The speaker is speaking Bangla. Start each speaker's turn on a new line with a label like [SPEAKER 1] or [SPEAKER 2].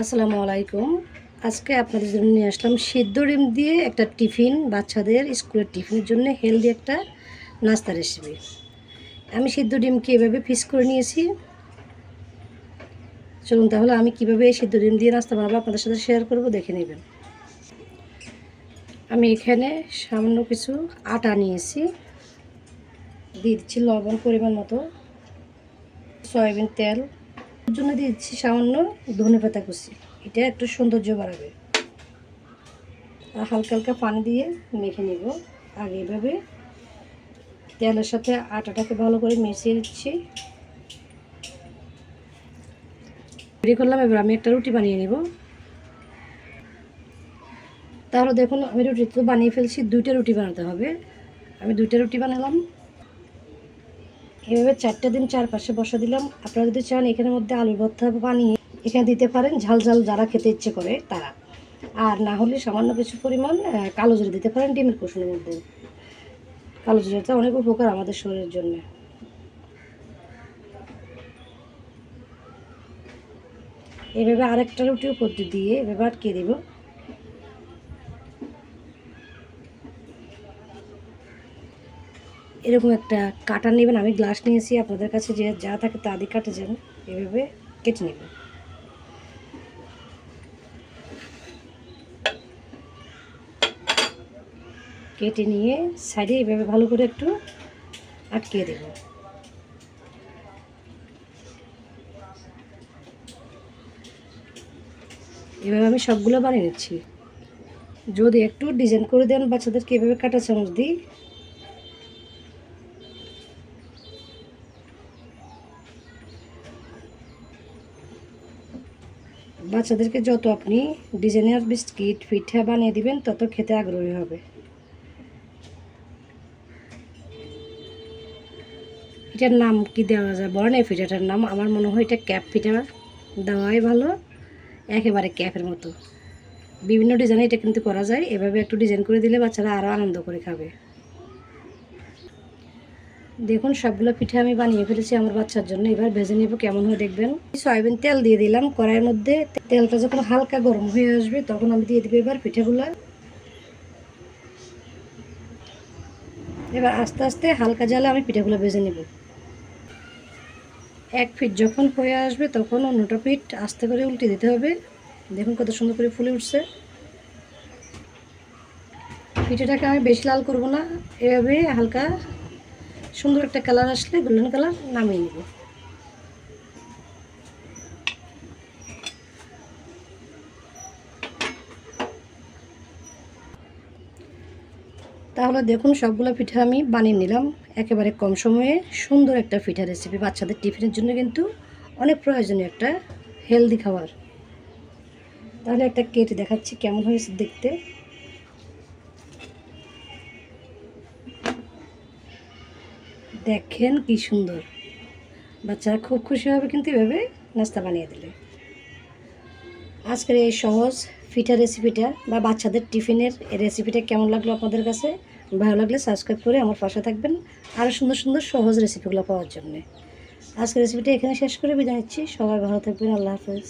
[SPEAKER 1] আসসালামু আলাইকুম। আজকে আপনাদের জন্য নিয়ে আসলাম সিদ্ধ ডিম দিয়ে একটা টিফিন, বাচ্চাদের স্কুলের টিফিনের জন্য হেলদি একটা নাস্তা রেসিপি আমি সিদ্ধ ডিমকে এভাবে ফিস করে নিয়েছি? চলুন তাহলে আমি কীভাবে এই সিদ্ধ ডিম দিয়ে নাস্তা বানাবো আপনাদের সাথে শেয়ার করব, দেখে নেবেন। আমি এখানে সামান্য কিছু আটা নিয়েছি। দিয়ে দিচ্ছি লবণ পরিমাণ মতো, সয়াবিন তেল জন্য দিচ্ছি সামান্য ধনে পাতা কুচি। এটা একটু সৌন্দর্য বাড়াবে। আর হালকা হালকা পানি দিয়ে মেখে নিব। আর এভাবে তেলের সাথে আটাটাকে ভালো করে মিশিয়ে দিচ্ছি রেডি করলাম, এবার আমি একটা রুটি বানিয়ে নেব। তাহলে দেখুন, আমি রুটি তো বানিয়ে ফেলছি, দুইটা রুটি বানাতে হবে। আমি দুইটা রুটি বানালাম। এভাবে চারটে দিন চারপাশে বসা দিলাম? আপনারা যদি চান, এখানের মধ্যে আলুর ভর্তা বানিয়ে এখানে দিতে পারেন, ঝাল ঝাল যারা খেতে ইচ্ছে করে, তারা। আর না হলে সামান্য কিছু পরিমাণ কালো জিরে দিতে পারেন, ডিমের কুসুনের মধ্যে। কালো জিরাটা অনেক উপকার আমাদের শরীরের জন্য। এভাবে আরেকটা রুটি উপর দিয়ে, এভাবে আটকে দিব। এরকম একটা কাটা নেবেন, আমি গ্লাস নিয়েছি, আপনাদের কাছে যে যা থাকে তা দিয়ে কাটে যান এভাবে কেটে নেবেন। কেটে নিয়ে সাইডে এভাবে ভালো করে একটু আটকে দেব। এভাবে আমি সবগুলো বানিয়ে নিচ্ছি। যদি একটু ডিজাইন করে দেন বাচ্চাদেরকে এভাবে কাটা চামচ দিই বাচ্চাদেরকে যত আপনি ডিজাইনার বিস্কিট, পিঠা বানিয়ে দিবেন, তত খেতে আগ্রহী হবে। এটার নাম কি দেওয়া যায় বলেন? এই পিঠাটার নাম, আমার মনে হয় এটা ক্যাপ পিঠা দেওয়াই ভালো, একেবারে ক্যাপের মতো। বিভিন্ন ডিজাইনে এটা কিন্তু করা যায়, এভাবে একটু ডিজাইন করে দিলে বাচ্চারা আরও আনন্দ করে খাবে। দেখুন, সবগুলো পিঠে আমি বানিয়ে ফেলেছি আমার বাচ্চার জন্য। এবার ভেজে নেব, কেমন হয় দেখবেন। সয়াবিন তেল দিয়ে দিলাম কড়াইয়ের মধ্যে। তেলটা যখন হালকা গরম হয়ে আসবে, তখন আমি দিয়ে দিব এবার পিঠেগুলো। এবার আস্তে আস্তে হালকা জালে আমি পিঠাগুলো ভেজে নেব। এক ফিট যখন হয়ে আসবে, তখন অন্যটা পিঠ আস্তে করে উল্টে দিতে হবে। দেখুন কত সুন্দর করে ফুলে উঠছে। পিঠেটাকে আমি বেশি লাল করব না। এভাবে হালকা সুন্দর একটা কালার আসলে গোল্ডেন কালার নামিয়ে নেব। তাহলে দেখুন সবগুলো পিঠা আমি বানিয়ে নিলাম। একেবারে কম সময়ে সুন্দর একটা পিঠা রেসিপি বাচ্চাদের টিফিনের জন্য কিন্তু অনেক প্রয়োজনীয় একটা হেলদি খাবার। তাহলে একটা কেটে দেখাচ্ছি কেমন হয়েছে দেখতে। দেখেন কি সুন্দর। বাচ্চারা খুব খুশি হবে কিন্তু এভাবে নাস্তা বানিয়ে দিলে। আজকের এই সহজ পিঠা রেসিপিটা বা বাচ্চাদের টিফিনের রেসিপিটা কেমন লাগল আপনাদের কাছে? ভালো লাগলে সাবস্ক্রাইব করে আমার পাশে থাকবেন আরও সুন্দর সুন্দর সহজ রেসিপিগুলো পাওয়ার জন্যে। আজকের রেসিপিটা এখানে শেষ করে বিদায় নিচ্ছি। সবাই ভালো থাকবেন। আল্লাহ হাফেজ।